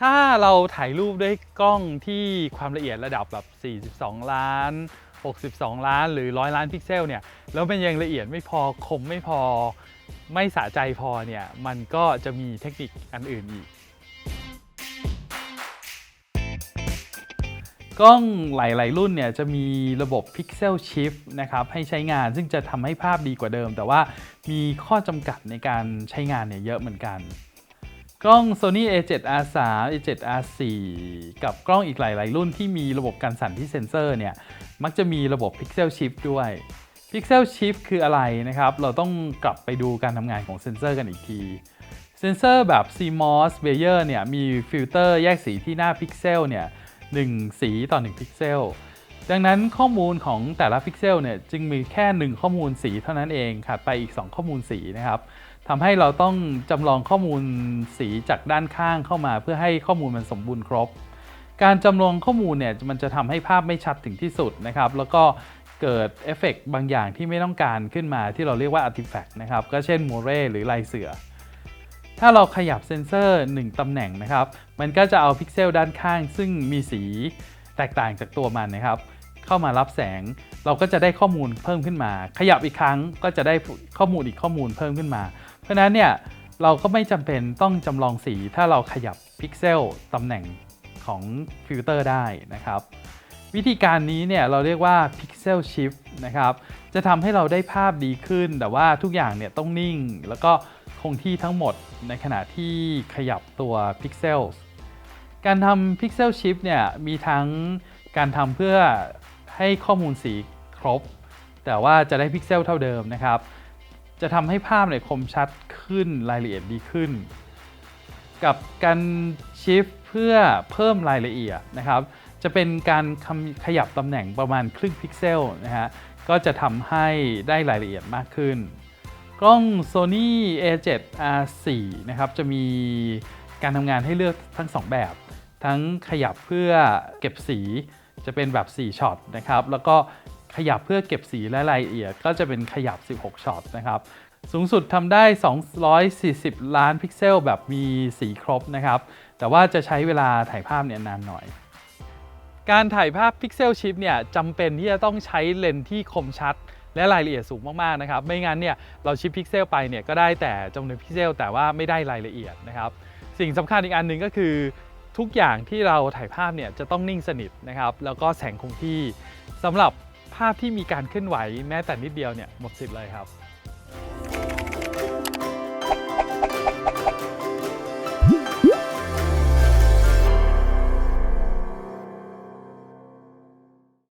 ถ้าเราถ่ายรูปด้วยกล้องที่ความละเอียดระดับแบบ 42 ล้าน 62 ล้าน หรือ 100 ล้านพิกเซลเนี่ย แล้วมันยังละเอียดไม่พอ คมไม่พอ ไม่สะใจพอเนี่ย มันก็จะมีเทคนิคอันอื่นอีก กล้องหลาย ๆ รุ่นเนี่ยจะมีระบบ Pixel Shift นะครับให้ใช้งาน ซึ่งจะทำให้ภาพดีกว่าเดิม แต่ว่ามีข้อจำกัดในการใช้งานเนี่ยเยอะเหมือนกัน กล้อง Sony A7R3 A7R4 กับกล้องอีกหลาย ๆ รุ่นที่มีระบบการสั่นที่เซ็นเซอร์เนี่ย มักจะมีระบบ Pixel Shift ด้วย Pixel Shift คืออะไรนะครับ เราต้องกลับไปดูการทำงานของเซ็นเซอร์กันอีกทีเซ็นเซอร์แบบ CMOS Bayer เนี่ยมีฟิลเตอร์แยกสีที่หน้าพิกเซลเนี่ย1สีต่อ 1 พิกเซล ดังนั้นข้อมูลของแต่ละพิกเซลเนี่ยจึงมีแค่ 1 ข้อมูลสีเท่านั้นเองขาดไปอีก 2 ข้อมูลสีนะครับ ทำให้เราต้องจำลองข้อมูลสีจากด้านข้างเข้ามา เพื่อให้ข้อมูลมันสมบูรณ์ครบ การจำลองข้อมูลเนี่ยมันจะทำให้ภาพไม่ชัดถึงที่สุดนะครับ แล้วก็เกิดเอฟเฟกต์บางอย่างที่ไม่ต้องการขึ้นมาที่เราเรียกว่า artifact นะครับ ก็เช่นโมเร่หรือลายเสือ ถ้าเราขยับเซ็นเซอร์ 1ตำแหน่งนะครับ มันก็จะเอาพิกเซลด้านข้าง ซึ่งมีสีแตกต่างจากตัวมันนะครับ เข้ามารับแสง เราก็จะได้ข้อมูลเพิ่มขึ้นมา ขยับอีกครั้งก็จะได้ข้อมูลอีกข้อมูลเพิ่มขึ้นมา เพราะนั้นเนี่ยเราก็ไม่จำเป็นต้องจำลองสีถ้าเราขยับพิกเซลตำแหน่งของฟิลเตอร์ได้นะครับ วิธีการนี้เนี่ยเราเรียกว่า Pixel Shift นะครับ จะทำให้เราได้ภาพดีขึ้น แต่ว่าทุกอย่างเนี่ยต้องนิ่ง แล้วก็คงที่ทั้งหมดในขณะที่ขยับตัว Pixel การทำ Pixel Shift เนี่ยมีทั้งการทำเพื่อ ให้ข้อมูลสีครบ แต่ว่าจะได้พิกเซลเท่าเดิมนะครับ จะทำให้ภาพเนี่ยคมชัดขึ้นรายละเอียดดีขึ้น กับการชิฟเพื่อเพิ่มรายละเอียดนะครับ จะเป็นการขยับตำแหน่งประมาณครึ่งพิกเซลนะฮะก็จะทำให้ได้รายละเอียดมากขึ้น กล้อง Sony A7R4 นะครับจะมีการทำงานให้เลือกทั้ง 2 แบบ ทั้งขยับเพื่อเก็บสี จะเป็นแบบ 4ช็อตนะครับ แล้วก็ขยับเพื่อเก็บสีและรายละเอียด ก็จะเป็นขยับ 16ช็อตนะครับ สูงสุดทำได้ 240 ล้านพิกเซลแบบมีสีครบนะครับ แต่ว่าจะใช้เวลาถ่ายภาพเนี่ยนานหน่อยการถ่ายภาพพิกเซลชิปเนี่ยจำเป็นที่จะต้องใช้เลนส์ที่คมชัด และรายละเอียดสูงมากๆนะครับ ไม่งั้นเนี่ยเราชิปพิกเซลไปเนี่ยก็ได้แต่จำนวนพิกเซลแต่ว่าไม่ได้รายละเอียดนะครับ สิ่งสำคัญอีกอันหนึ่งก็คือ ทุกอย่างที่เราถ่ายภาพเนี่ยจะต้องนิ่งสนิทนะครับ แล้วก็แสงคงที่สำหรับภาพที่มีการเคลื่อนไหวแม้แต่นิดเดียวเนี่ยหมดสิทธิ์เลยครับ